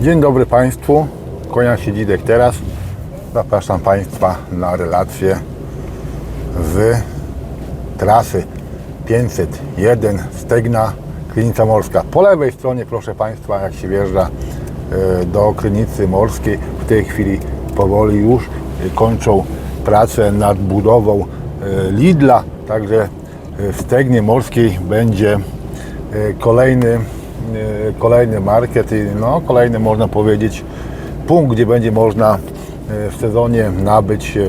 Dzień dobry Państwu, kłania się Dzidek teraz. Zapraszam Państwa na relację z trasy 501 Stegna Krynica Morska. Po lewej stronie, proszę Państwa, jak się wjeżdża e, do Krynicy Morskiej, w tej chwili powoli już kończą pracę nad budową e, Lidla, także w Stegnie Morskiej będzie e, kolejny, kolejny market i no, kolejny można powiedzieć punkt, gdzie będzie można e, w sezonie nabyć e,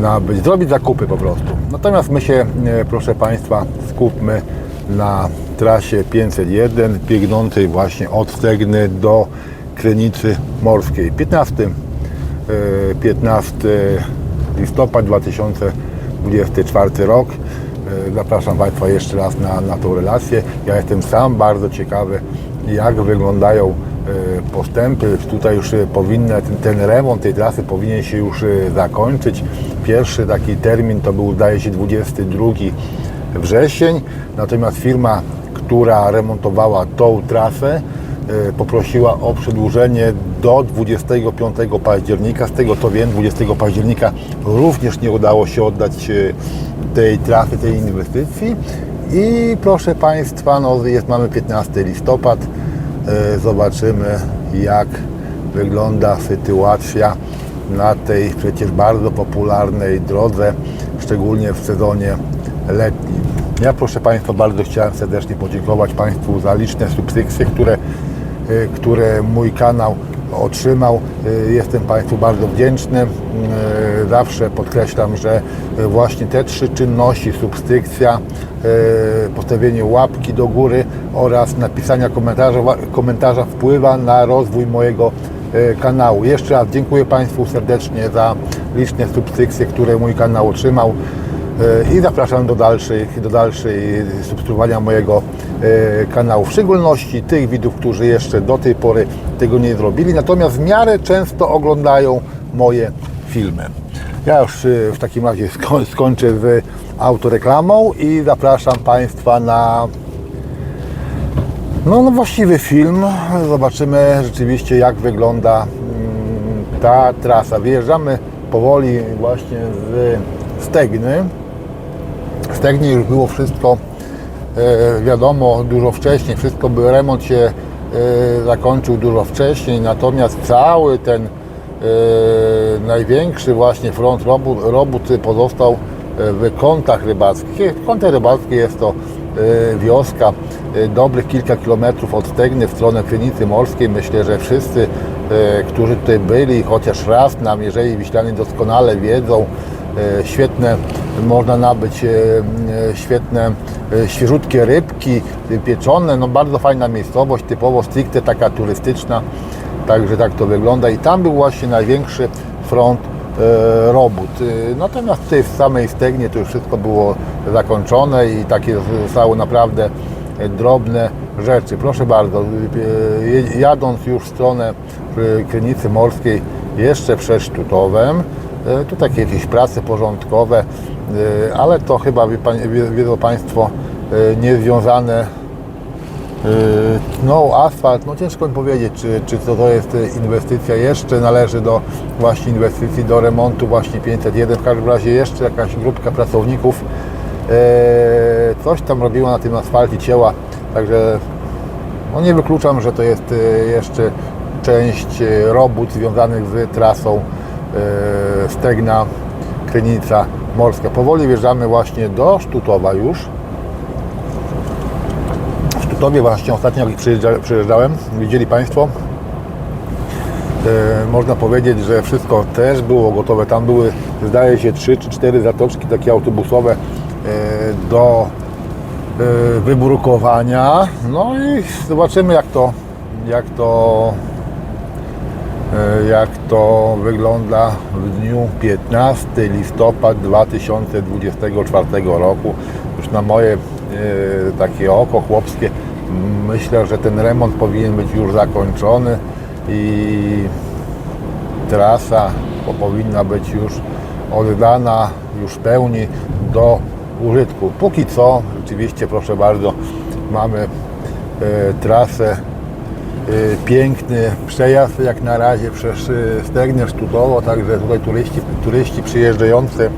nabyć, zrobić zakupy po prostu. Natomiast my się, proszę Państwa, skupmy na trasie 501 biegnącej właśnie od Stegny do Krynicy Morskiej. 15, e, 15 listopad 2024 rok. E, Zapraszam Państwa jeszcze raz na, na tą relację. Ja jestem sam bardzo ciekawy, jak wyglądają e, postępy. Tutaj już e, powinny, ten, ten remont tej trasy powinien się już zakończyć. Pierwszy taki termin to był zdaje się 22 wrzesień, natomiast firma, która remontowała tą trasę, poprosiła o przedłużenie do 25 października. Z tego co wiem, 20 października również nie udało się oddać e, tej trasy, tej inwestycji. I proszę Państwa, no jest, mamy 15 listopad. E, Zobaczymy, jak wygląda sytuacja na tej przecież bardzo popularnej drodze, szczególnie w sezonie letnim. Ja proszę Państwa bardzo chciałem serdecznie podziękować Państwu za liczne subskrypcje, które, które mój kanał otrzymał. E, Jestem Państwu bardzo wdzięczny. E, Zawsze podkreślam, że właśnie te trzy czynności, subskrypcja, postawienie łapki do góry oraz napisania komentarza, komentarza wpływa na rozwój mojego kanału. Jeszcze raz dziękuję Państwu serdecznie za liczne subskrypcje, które mój kanał otrzymał i zapraszam do dalszych, do dalszej subskrybowania mojego e, kanału, w szczególności tych widzów, którzy jeszcze do tej pory tego nie zrobili, natomiast w miarę często oglądają moje filmy. Ja już e, w takim razie sko- skończę z autoreklamą i zapraszam Państwa na no, no właściwy film. Zobaczymy rzeczywiście jak wygląda mm, ta trasa. Wyjeżdżamy powoli właśnie z Stegny. Stegnie już było wszystko e, wiadomo dużo wcześniej. Wszystko by remont się e, zakończył dużo wcześniej, natomiast cały ten e, największy właśnie front robót, robót pozostał w kątach rybackich. Kąty rybackie jest to wioska dobrych kilka kilometrów od Stegny w stronę Krynicy Morskiej. Myślę, że wszyscy, którzy tutaj byli chociaż raz na Mierzei Wiślanej doskonale wiedzą, świetne, można nabyć e, e, świetne, e, świeżutkie rybki e, pieczone, no bardzo fajna miejscowość, typowo stricte taka turystyczna, także tak to wygląda i tam był właśnie największy front e, robót. E, Natomiast tutaj w samej Stegnie to już wszystko było zakończone i takie zostały naprawdę e, drobne rzeczy. Proszę bardzo, e, jadąc już w stronę e, Krynicy Morskiej jeszcze przed Sztutowem, e, tu takie jakieś prace porządkowe, e, ale to chyba wiedzą Państwo e, niezwiązane No, asfalt, no ciężko mi powiedzieć, czy, czy to, to jest inwestycja, jeszcze należy do właśnie inwestycji, do remontu właśnie 501, w każdym razie jeszcze jakaś grupka pracowników coś tam robiła na tym asfalcie cięła, także no nie wykluczam, że to jest jeszcze część robót związanych z trasą Stegna, Krynica Morska. Powoli wjeżdżamy właśnie do Sztutowa już. W Sztutowie właśnie ostatnio jak przyjeżdża- przyjeżdżałem, widzieli Państwo, e, można powiedzieć, że wszystko też było gotowe. Tam były, zdaje się, trzy czy cztery zatoczki takie autobusowe e, do e, wybrukowania. No i zobaczymy jak to, jak to, e, jak to wygląda w dniu 15 listopad 2024 roku. Już na moje e, takie oko chłopskie myślę, że ten remont powinien być już zakończony i trasa po- powinna być już oddana już w pełni do użytku. Póki co, rzeczywiście proszę bardzo, mamy e, trasę piękny przejazd jak na razie przez y, Stegnię Sztutowo, także tutaj turyści, turyści przyjeżdżający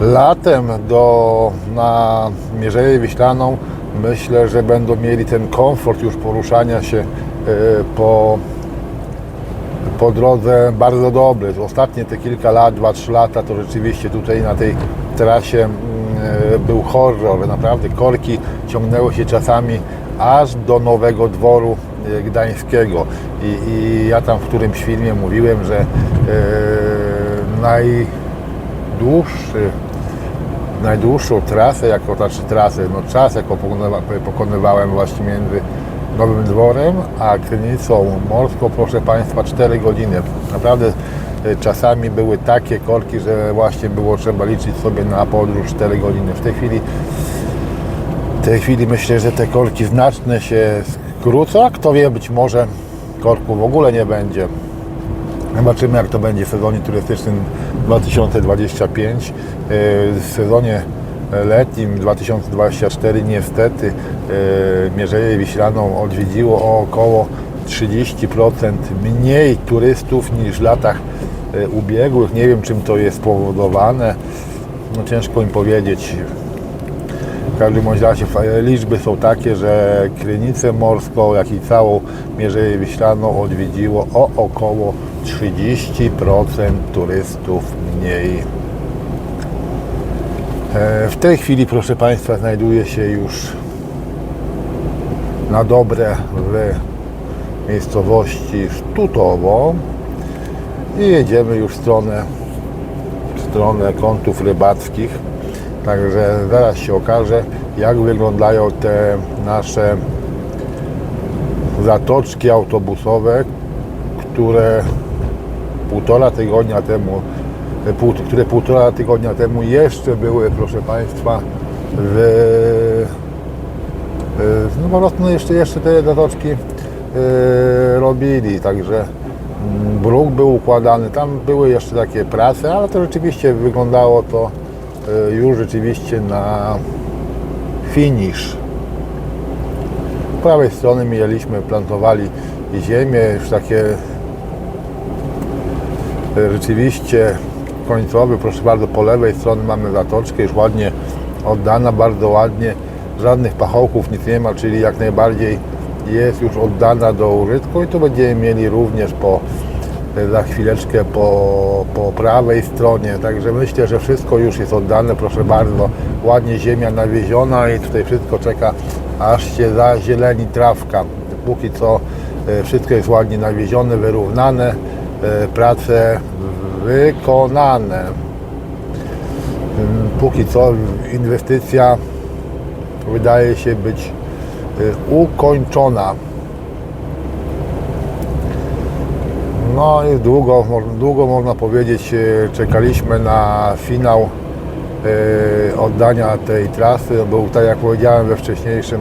latem do, na Mierzeję Wiślaną myślę, że będą mieli ten komfort już poruszania się y, po, po drodze bardzo dobry. Ostatnie te kilka lat, 2-3 lata to rzeczywiście tutaj na tej trasie mm, y, był horror. Naprawdę korki ciągnęły się czasami aż do Nowego Dworu y, Gdańskiego. I, i ja tam w którymś filmie mówiłem, że y, najdłuższy najdłuższą trasę, jako znaczy trasę, no czas, jaką pokonywa- pokonywałem właśnie między Nowym Dworem a Krynicą Morską, proszę Państwa, 4 godziny. Naprawdę e, czasami były takie korki, że właśnie było trzeba liczyć sobie na podróż 4 godziny. W tej chwili w tej chwili myślę, że te korki znacznie się skrócą, kto wie, być może korku w ogóle nie będzie. Zobaczymy jak to będzie w sezonie turystycznym 2025. Yy, W sezonie letnim 2024 niestety yy, Mierzeję Wiślaną odwiedziło około 30% mniej turystów niż w latach yy, ubiegłych. Nie wiem czym to jest spowodowane. No ciężko im powiedzieć. Każdym razie liczby są takie, że Krynicę Morską, jak i całą Mierzeję Wiślaną odwiedziło o około 30% turystów mniej. E, W tej chwili, proszę Państwa, znajduję się już na dobre w miejscowości Sztutowo i jedziemy już w stronę, w stronę kątów rybackich. Także zaraz się okaże, jak wyglądają te nasze zatoczki autobusowe, które półtora tygodnia temu, pół, które półtora tygodnia temu jeszcze były, proszę Państwa, w, no po prostu jeszcze, jeszcze te zatoczki e, robili, także mm, bruk był układany, tam były jeszcze takie prace, ale to rzeczywiście wyglądało to już rzeczywiście na finish. Po prawej strony mieliśmy, plantowali ziemię, już takie e, rzeczywiście końcowy, proszę bardzo, po lewej stronie mamy zatoczkę, już ładnie oddana, bardzo ładnie, żadnych pachołków, nic nie ma, czyli jak najbardziej jest już oddana do użytku i tu będziemy mieli również po, e, za chwileczkę po, po prawej stronie, także myślę, że wszystko już jest oddane, proszę bardzo, ładnie ziemia nawieziona i tutaj wszystko czeka, aż się zazieleni trawka. Póki co e, wszystko jest ładnie nawiezione, wyrównane, e, prace wykonane. Mm, Póki co inwestycja wydaje się być e, ukończona. No i długo, długo można powiedzieć, e, czekaliśmy na finał e, oddania tej trasy. Był, tak jak powiedziałem we wcześniejszym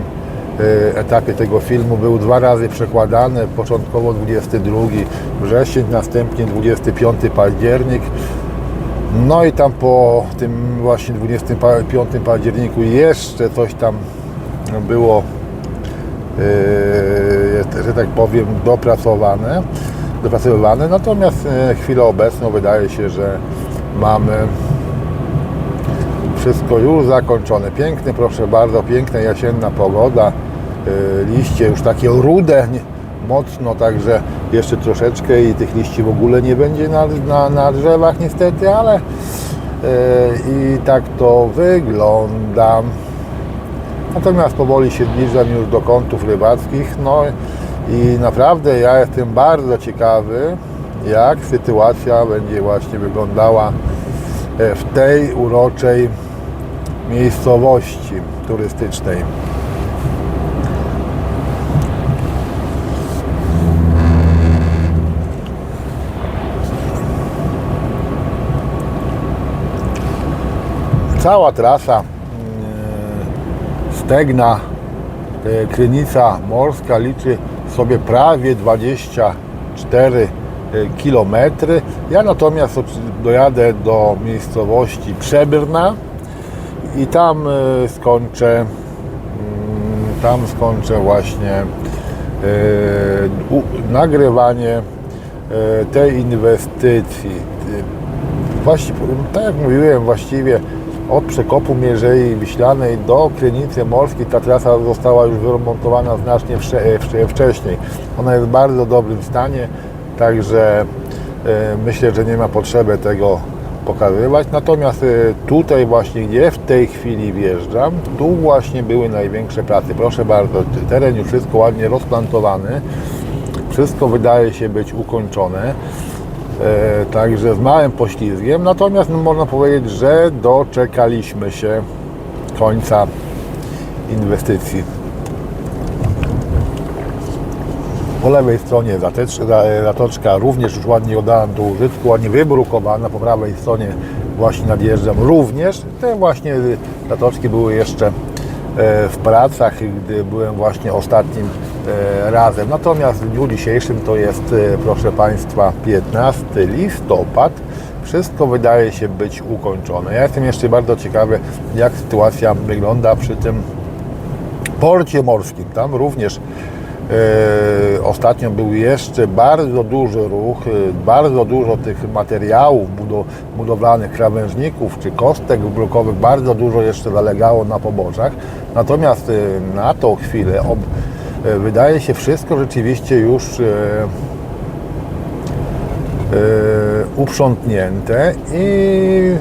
e, etapie tego filmu, był dwa razy przekładany, początkowo 22 wrzesień, następnie 25 październik. No i tam po tym właśnie 25 październiku jeszcze coś tam było że tak powiem, dopracowane, dopracowywane. Natomiast e, chwilę obecną wydaje się, że mamy wszystko już zakończone. Piękny, proszę bardzo, piękna jesienna pogoda. E, Liście już takie rude mocno, także jeszcze troszeczkę i tych liści w ogóle nie będzie na, na, na drzewach niestety, ale e, i tak to wygląda. Natomiast powoli się zbliżam już do kątów rybackich. No i naprawdę ja jestem bardzo ciekawy, jak sytuacja będzie właśnie wyglądała e, w tej uroczej miejscowości turystycznej. Cała trasa mm, Stegna, e, Krynica Morska liczy sobie prawie 24 km. Ja natomiast dojadę do miejscowości Przebrna i tam e, skończę mm, tam skończę właśnie u, nagrywanie e, tej inwestycji. Właściwie, tak jak mówiłem, właściwie od przekopu Mierzei Wiślanej do Krynicy Morskiej ta trasa została już wyremontowana znacznie e, wcze, wcześniej. Ona jest w bardzo dobrym stanie, także e, myślę, że nie ma potrzeby tego pokazywać. Natomiast e, tutaj właśnie, gdzie w tej chwili wjeżdżam, tu właśnie były największe prace. Proszę bardzo, teren już wszystko ładnie rozplantowany. Wszystko wydaje się być ukończone. E, także z małym poślizgiem. Natomiast można powiedzieć, że doczekaliśmy się końca inwestycji. Po lewej stronie zatoczka również już ładnie oddana do użytku, ładnie wybrukowana. Po prawej stronie właśnie nadjeżdżam również. Te właśnie zatoczki były jeszcze e, w pracach, gdy byłem właśnie ostatnim e, razem. Natomiast w dniu dzisiejszym to jest, e, proszę Państwa, 15 listopad. Wszystko wydaje się być ukończone. Ja jestem jeszcze bardzo ciekawy, jak sytuacja wygląda przy tym porcie morskim. Tam również e, ostatnio był jeszcze bardzo duży ruch, e, bardzo dużo tych materiałów budo- budowlanych, krawężników czy kostek blokowych, bardzo dużo jeszcze zalegało na poboczach. Natomiast e, na tą chwilę ob, e, wydaje się wszystko rzeczywiście już e, e, uprzątnięte i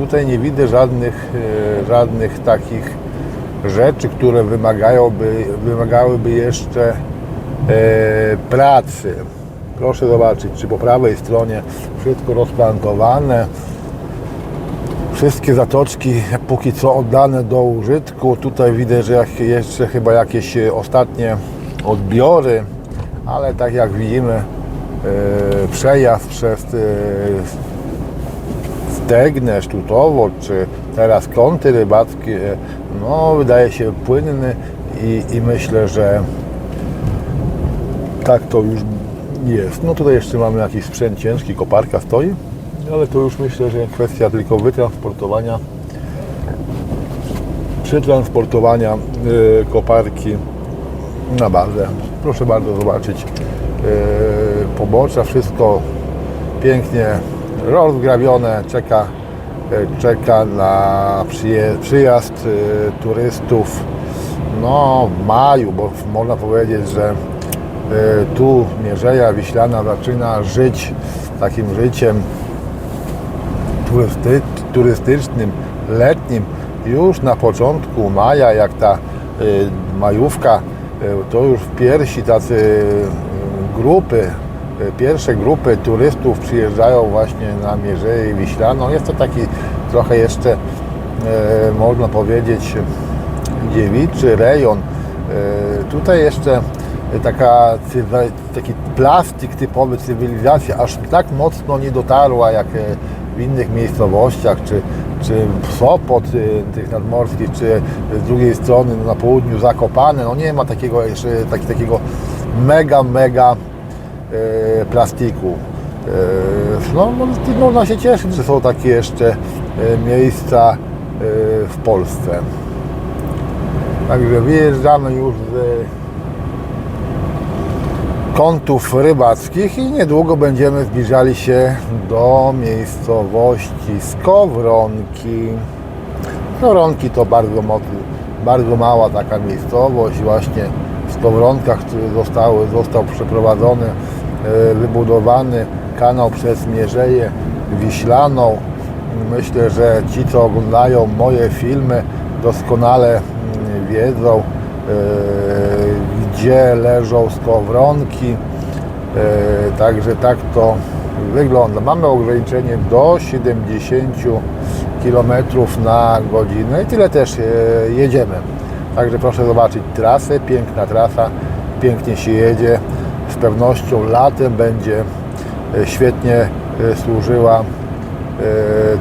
tutaj nie widzę żadnych, e, żadnych takich rzeczy, które wymagają,by, wymagałyby jeszcze e, pracy. Proszę zobaczyć, czy po prawej stronie wszystko rozplantowane, wszystkie zatoczki póki co oddane do użytku. Tutaj widzę, że jeszcze chyba jakieś e, ostatnie odbiory, ale tak jak widzimy, e, przejazd przez e, Stegnę, Sztutowo, czy teraz kąty rybackie, no wydaje się płynny i, i myślę, że tak to już jest. No tutaj jeszcze mamy jakiś sprzęt ciężki, koparka stoi, ale to już myślę, że kwestia tylko wytransportowania, przetransportowania y, koparki na bazę. Proszę bardzo zobaczyć y, pobocza, wszystko pięknie rozgrabione, czeka, y, czeka na przyjazd turystów no, w maju, bo można powiedzieć, że tu Mierzeja Wiślana zaczyna żyć takim życiem turystycznym, letnim już na początku maja, jak ta y, majówka, y, to już w piersi tacy y, grupy, pierwsze grupy turystów przyjeżdżają właśnie na Mierzeję Wiślaną. Jest to taki trochę jeszcze, można powiedzieć, dziewiczy rejon. Tutaj jeszcze taka, taki plastik typowy cywilizacja aż tak mocno nie dotarła jak w innych miejscowościach, czy, czy Sopot y, tych nadmorskich, czy z drugiej strony no, na południu Zakopane. No nie ma takiego jeszcze tak, takiego mega, mega e, plastiku. E, no, mo- można się cieszyć, że są takie jeszcze miejsca w Polsce. Także wyjeżdżamy już z kątów rybackich i niedługo będziemy zbliżali się do miejscowości Skowronki. Skowronki to bardzo, bardzo mała taka miejscowość właśnie w Skowronkach, który zostały, został przeprowadzony, e, wybudowany kanał przez Mierzeję Wiślaną. Myślę, że ci, co oglądają moje filmy, doskonale mm, wiedzą, e, gdzie leżą skowronki. E, Także tak to wygląda. Mamy ograniczenie do 70 km na godzinę i tyle też e, jedziemy. Także proszę zobaczyć trasę, piękna trasa, pięknie się jedzie. Z pewnością latem będzie e, świetnie służyła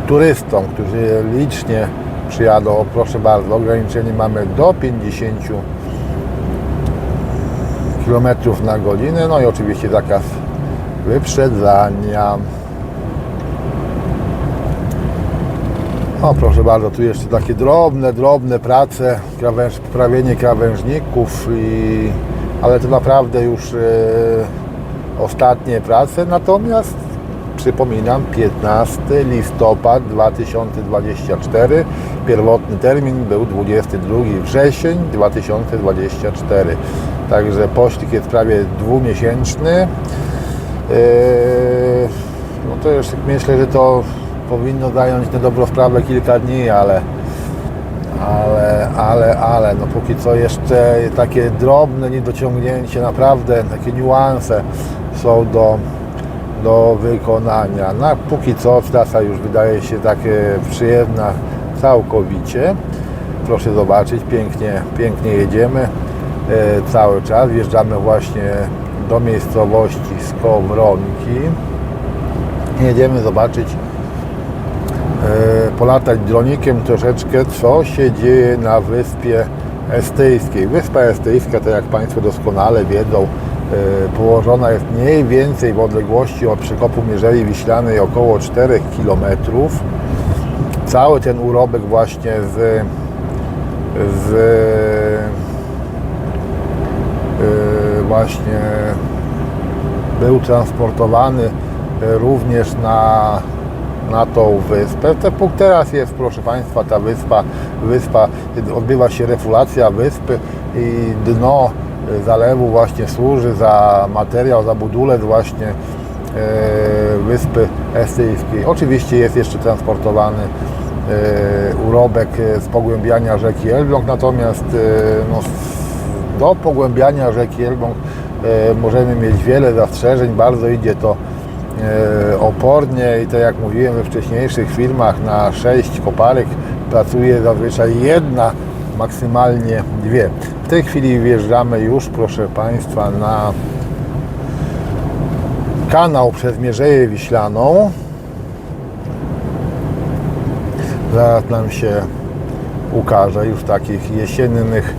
turystom, którzy licznie przyjadą. Proszę bardzo, ograniczenie mamy do 50 km na godzinę, no i oczywiście zakaz wyprzedzania. O proszę bardzo, tu jeszcze takie drobne, drobne prace, krawęż, poprawienie krawężników i ale to naprawdę już e, ostatnie prace. Natomiast przypominam 15 listopad 2024. Pierwotny termin był 22 wrzesień 2024. Także pościg jest prawie dwumiesięczny. Eee, No to już myślę, że to powinno zająć na dobrą sprawę kilka dni, ale ale, ale, ale, no póki co jeszcze takie drobne niedociągnięcie, naprawdę takie niuanse są do, do wykonania. No, póki co trasa już wydaje się takie przyjemna całkowicie. Proszę zobaczyć, pięknie, pięknie jedziemy e, cały czas. Wjeżdżamy właśnie do miejscowości Skowronki. Jedziemy zobaczyć e, polatać dronikiem troszeczkę, co się dzieje na Wyspie Estyjskiej. Wyspa Estyjska, to jak Państwo doskonale wiedzą, e, położona jest mniej więcej w odległości od przykopu Mierzei Wiślanej około 4 km. Cały ten urobek właśnie e, właśnie był transportowany również na, na tą wyspę. Teraz jest, proszę Państwa, ta wyspa, wyspa, odbywa się refulacja wyspy i dno zalewu właśnie służy za materiał, za budulec właśnie e, wyspy estyjskiej. Oczywiście jest jeszcze transportowany urobek e, z pogłębiania rzeki Elbląg, natomiast e, no, do pogłębiania rzeki Elbląg e, możemy mieć wiele zastrzeżeń, bardzo idzie to e, opornie i tak jak mówiłem we wcześniejszych filmach na 6 koparek pracuje zazwyczaj jedna, maksymalnie dwie. W tej chwili wjeżdżamy już, proszę Państwa, na kanał przez Mierzeję Wiślaną. Zaraz nam się ukaże już w takich jesiennych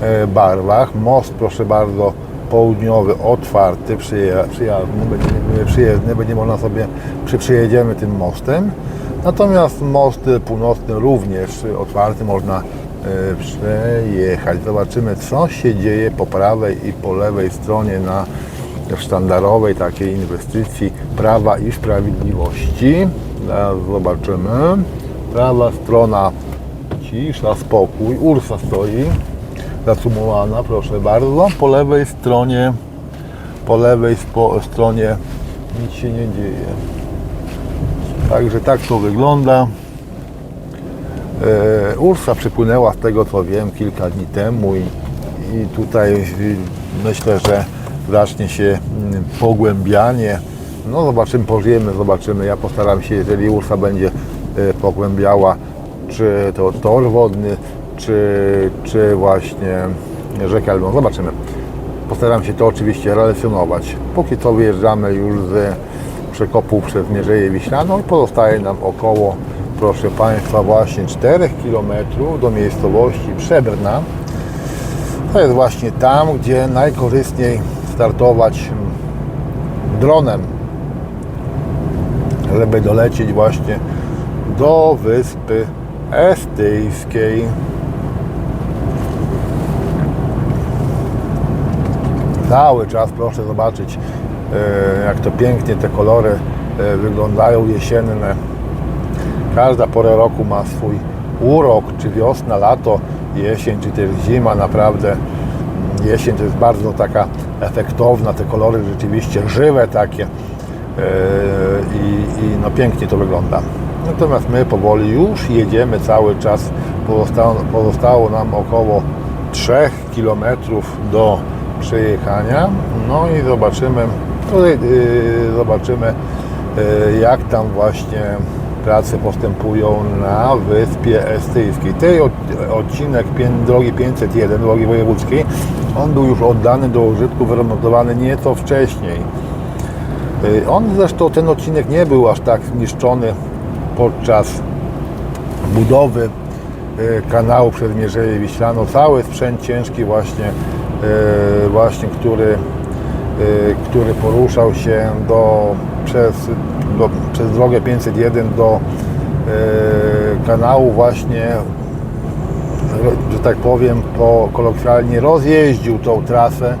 e, barwach. Most, proszę bardzo, południowy, otwarty, przyjazny, będzie, przyjezdny, będzie można sobie, przy, przyjedziemy tym mostem. Natomiast most północny również otwarty, można e, przejechać. Zobaczymy, co się dzieje po prawej i po lewej stronie na sztandarowej takiej inwestycji Prawa i Sprawiedliwości. Zaraz zobaczymy. Prawa strona cisza, spokój. Ursa stoi zasumowana, proszę bardzo. Po lewej stronie, po lewej spo, stronie nic się nie dzieje. Także tak to wygląda. E, Ursa przypłynęła z tego co wiem kilka dni temu i, i tutaj myślę, że zacznie się mm, pogłębianie. No zobaczymy, pożyjemy, zobaczymy. Ja postaram się, jeżeli Ursa będzie pogłębiała, czy to tor wodny, czy, czy właśnie rzekę Elbląg. Zobaczymy. Postaram się to oczywiście relacjonować. Póki co wyjeżdżamy już z przekopu przez Mierzeję Wiślaną i pozostaje nam około, proszę Państwa, właśnie 4 km do miejscowości Przebrna. To jest właśnie tam, gdzie najkorzystniej startować dronem, żeby dolecieć właśnie do Wyspy Estyjskiej. Cały czas proszę zobaczyć, e, jak to pięknie te kolory e, wyglądają jesienne. Każda pora roku ma swój urok, czy wiosna, lato, jesień, czy też zima. Naprawdę mm, jesień to jest bardzo taka efektowna, te kolory rzeczywiście żywe takie e, i, i no pięknie to wygląda. Natomiast my powoli już jedziemy cały czas. Pozostało, pozostało nam około 3 km do przejechania. No i zobaczymy, tutaj, yy, zobaczymy yy, jak tam właśnie prace postępują na Wyspie Estyjskiej. Od, odcinek drogi 501, drogi wojewódzkiej, on był już oddany do użytku, wyremontowany nieco wcześniej. Yy, On zresztą, ten odcinek nie był aż tak zniszczony podczas budowy e, kanału przez Mierzeję. Cały sprzęt ciężki właśnie, e, właśnie który, e, który poruszał się do, przez, do, przez drogę 501 do kanału właśnie, że tak powiem, po kolokwialnie rozjeździł tą trasę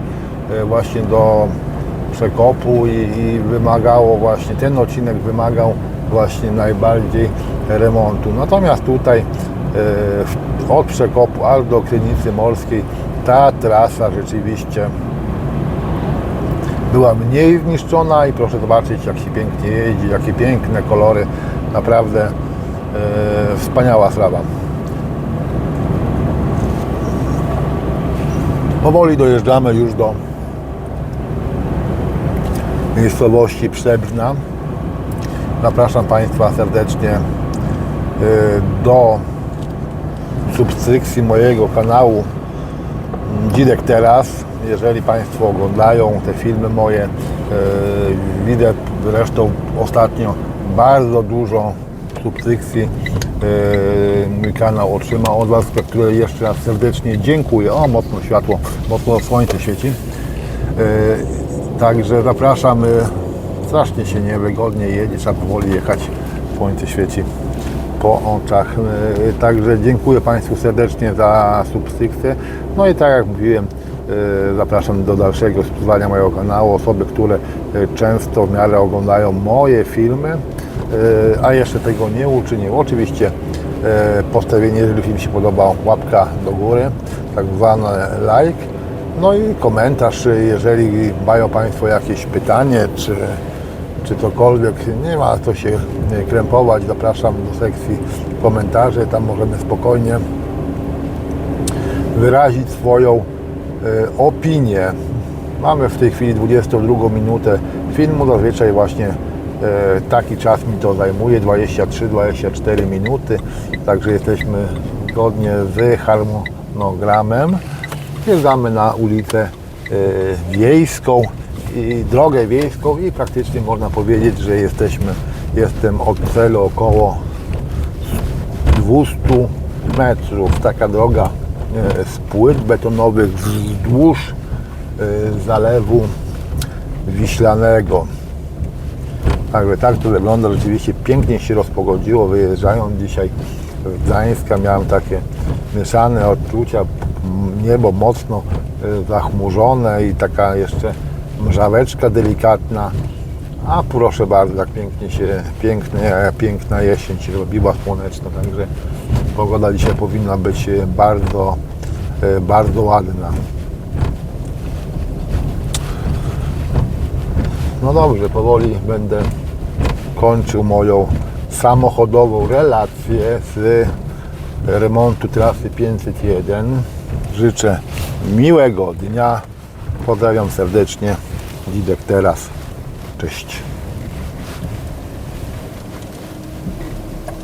właśnie do przekopu i, i wymagało właśnie, ten odcinek wymagał właśnie najbardziej remontu. Natomiast tutaj e, od przekopu aż do Krynicy Morskiej ta trasa rzeczywiście była mniej zniszczona i proszę zobaczyć jak się pięknie jeździ, jakie piękne kolory, naprawdę e, wspaniała sprawa. Powoli dojeżdżamy już do miejscowości Przebrzna. Zapraszam Państwa serdecznie e, do subskrypcji mojego kanału Dzidek Teraz. Jeżeli Państwo oglądają te filmy moje, e, widzę zresztą ostatnio bardzo dużo subskrypcji. e, Mój kanał otrzymał od Was, za które jeszcze raz serdecznie dziękuję. O, mocno światło, mocno słońce świeci. Także zapraszam. Strasznie się niewygodnie jedzie, trzeba powoli jechać. Słońce świeci po oczach. E, Także dziękuję Państwu serdecznie za subskrypcję. No i tak jak mówiłem, e, zapraszam do dalszego subskrybowania mojego kanału. Osoby, które e, często w miarę oglądają moje filmy, a jeszcze tego nie uczyniły. Oczywiście postawienie, jeżeli film się podobał, łapka do góry, tak zwany like. No i komentarz, jeżeli mają Państwo jakieś pytanie, czy czy cokolwiek, nie ma co się e, krępować, zapraszam do sekcji komentarzy, tam możemy spokojnie wyrazić swoją e, opinię. Mamy w tej chwili 22 minutę filmu, zazwyczaj właśnie e, taki czas mi to zajmuje, 23-24 minuty, także jesteśmy zgodnie z harmonogramem. Wjeżdżamy na ulicę wiejską i drogę wiejską i praktycznie można powiedzieć, że jesteśmy, jestem od celu około 200 metrów. Taka droga e, z płyt betonowych wzdłuż e, zalewu wiślanego. Także tak to wygląda. Rzeczywiście pięknie się rozpogodziło. Wyjeżdżając dzisiaj z Gdańska miałem takie mieszane odczucia. Niebo mocno e, zachmurzone i taka jeszcze mrzaweczka delikatna. A proszę bardzo, jak pięknie się, pięknie, piękna jesień się robiła słoneczna, także pogoda dzisiaj powinna być e, bardzo, e, bardzo ładna. No dobrze, powoli będę kończył moją samochodową relację z remontu trasy 501. Życzę miłego dnia. Pozdrawiam serdecznie. Dzidek teraz. Cześć.